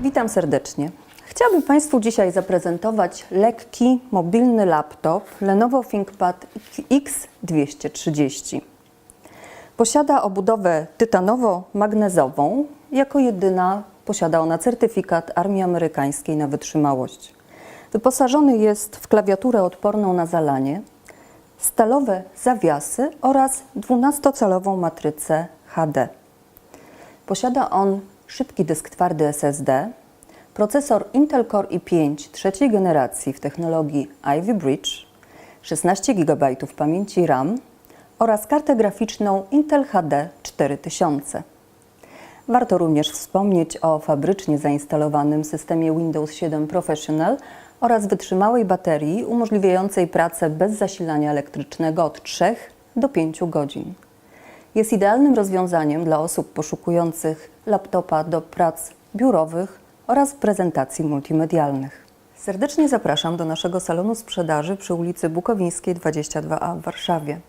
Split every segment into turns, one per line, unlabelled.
Witam serdecznie. Chciałabym Państwu dzisiaj zaprezentować lekki, mobilny laptop Lenovo ThinkPad X230. Posiada obudowę tytanowo-magnezową. Jako jedyna posiada ona certyfikat Armii Amerykańskiej na wytrzymałość. Wyposażony jest w klawiaturę odporną na zalanie, stalowe zawiasy oraz 12-calową matrycę HD. Posiada on szybki dysk twardy SSD, procesor Intel Core i5 trzeciej generacji w technologii Ivy Bridge, 16 GB pamięci RAM oraz kartę graficzną Intel HD 4000. Warto również wspomnieć o fabrycznie zainstalowanym systemie Windows 7 Professional oraz wytrzymałej baterii umożliwiającej pracę bez zasilania elektrycznego od 3 do 5 godzin. Jest idealnym rozwiązaniem dla osób poszukujących laptopa do prac biurowych oraz prezentacji multimedialnych. Serdecznie zapraszam do naszego salonu sprzedaży przy ulicy Bukowińskiej 22A w Warszawie,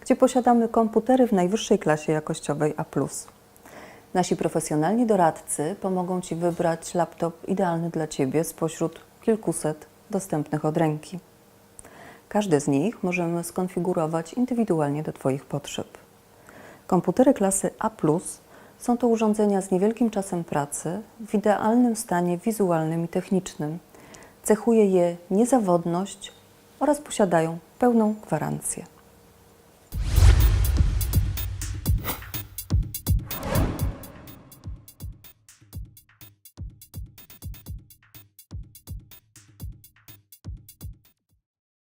gdzie posiadamy komputery w najwyższej klasie jakościowej A. Nasi profesjonalni doradcy pomogą Ci wybrać laptop idealny dla Ciebie spośród kilkuset dostępnych od ręki. Każdy z nich możemy skonfigurować indywidualnie do Twoich potrzeb. Komputery klasy A są to urządzenia z niewielkim czasem pracy, w idealnym stanie wizualnym i technicznym. Cechuje je niezawodność oraz posiadają pełną gwarancję.